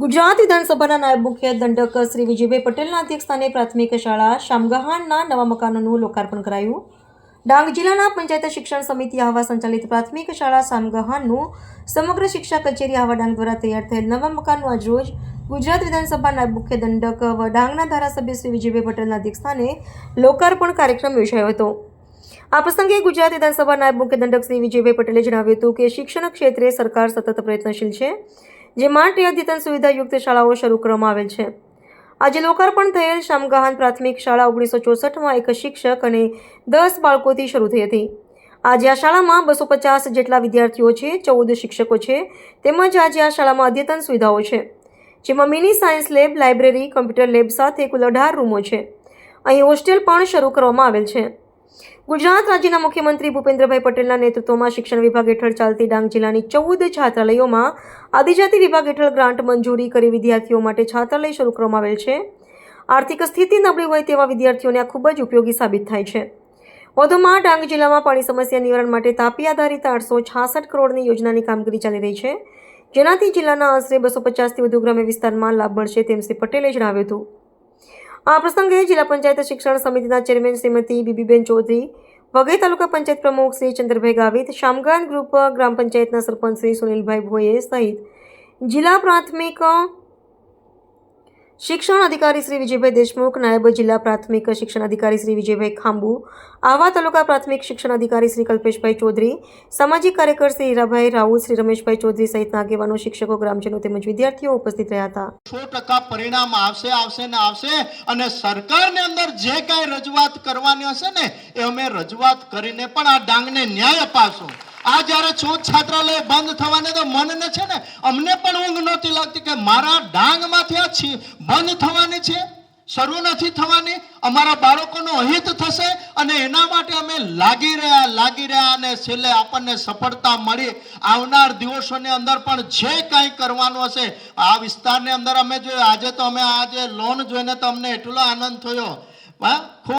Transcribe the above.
ગુજરાત વિધાનસભાના નાયબ મુખ્ય દંડક શ્રી વિજયભાઈ પટેલના અધ્યક્ષસ્થાને પ્રાથમિક શાળા શામગહાનના નવા મકાનોનું લોકાર્પણ કરાયું. ડાંગ જિલ્લાના પંચાયત શિક્ષણ સમિતિ આહવા સંચાલિત પ્રાથમિક શાળા શામગહાનનું સમગ્ર શિક્ષા કચેરી આહવા ડાંગ દ્વારા તૈયાર થયેલ નવા મકાનનું આજરોજ ગુજરાત વિધાનસભા નાયબ મુખ્ય દંડક ડાંગના ધારાસભ્ય શ્રી વિજયભાઈ પટેલના અધ્યક્ષસ્થાને લોકાર્પણ કાર્યક્રમ યોજાયો હતો. આ પ્રસંગે ગુજરાત વિધાનસભા નાયબ મુખ્ય દંડક શ્રી વિજયભાઈ પટેલે જણાવ્યું હતું કે શિક્ષણ ક્ષેત્રે સરકાર સતત પ્રયત્નશીલ છે. જે માટે અદ્યતન સુવિધાયુક્ત શાળાઓ શરૂ કરવામાં આવેલ છે. આજે લોકાર્પણ થયેલ શામગહાન પ્રાથમિક શાળા ઓગણીસો ચોસઠમાં એક શિક્ષક અને દસ બાળકોથી શરૂ થઈ હતી. આજે આ શાળામાં બસો પચાસ જેટલા વિદ્યાર્થીઓ છે, ચૌદ શિક્ષકો છે, તેમજ આજે આ શાળામાં અદ્યતન સુવિધાઓ છે. જેમાં mini science lab, library, computer lab સાથે કુલ અઢાર રૂમો છે. અહીં હોસ્ટેલ પણ શરૂ કરવામાં આવેલ છે. ગુજરાત રાજ્યના મુખ્યમંત્રી ભૂપેન્દ્રભાઈ પટેલના નેતૃત્વમાં શિક્ષણ વિભાગ હેઠળ ચાલતી ડાંગ જિલ્લાની ચૌદ છાત્રાલયોમાં આદિજાતિ વિભાગ હેઠળ ગ્રાન્ટ મંજૂરી કરી વિદ્યાર્થીઓ માટે છાત્રાલય શરૂ કરવામાં આવેલ છે. આર્થિક સ્થિતિ નબળી હોય તેવા વિદ્યાર્થીઓને આ ખૂબ જ ઉપયોગી સાબિત થાય છે. વધુમાં ડાંગ જિલ્લામાં પાણી સમસ્યા નિવારણ માટે તાપી આધારિત આઠસો છાસઠ કરોડની યોજનાની કામગીરી ચાલી રહી છે. જેનાથી જિલ્લાના આશરે બસો પચાસથી વધુ ગ્રામ્ય વિસ્તારમાં લાભ મળશે તેમ શ્રી પટેલે જણાવ્યું હતું. આ પ્રસંગે જિલ્લા પંચાયત શિક્ષણ સમિતિના ચેરમેન શ્રીમતી બીબીબેન ચૌધરી, વઘઈ તાલુકા પંચાયત પ્રમુખ શ્રી ચંદ્રભાઈ ગાવિત, શામગાન ગ્રુપ ગ્રામ પંચાયતના સરપંચ શ્રી સુનિલભાઈ ભોયે સહિત જિલ્લા પ્રાથમિક શિક્ષણ અધિકારી શ્રી વિજયભાઈ દેશમુખ, નાયબ જિલ્લા પ્રાથમિક શિક્ષણ અધિકારી શ્રી વિજયભાઈ ખાંબુ આવા તાલુકા પ્રાથમિક શિક્ષણ અધિકારી શ્રી કલ્પેશભાઈ ચૌધરી, સામાજિક કાર્યકર શ્રી હીરાભાઈ રાઉત, શ્રી રમેશભાઈ ચૌધરી સહિતના આગેવાનો, શિક્ષકો, ગ્રામજનો તેમજ વિદ્યાર્થીઓ ઉપસ્થિત રહ્યા હતા. સો ટકા પરિણામ આવશે આવશે ને આવશે અને સરકારને અંદર જે કાંઈ રજૂઆત કરવાની હશે ને, એ અમે રજૂઆત કરીને પણ આ ડાંગને ન્યાય અપાવશું આ જ્યારે ચોથ છાત્રાલય બંધ થવાને તો મનને છે ને, અમને પણ ઊંઘ નહોતી લાગતી કે મારા ડાંગમાંથી આ છી, બંધ થવાની છે? શરૂ નથી થવાની? અમારા બાળકોનો અહિત થશે અને એના માટે અમે લાગી રહ્યા લાગી રહ્યા અને છેલ્લે આપણને સફળતા મળી. આવનાર દિવસોની અંદર પણ જે કાંઈ કરવાનું હશે, આ વિસ્તારની અંદર અમે જોયું. આજે તો અમે આજે લોન જોઈને તો અમને એટલો આનંદ થયો. હા?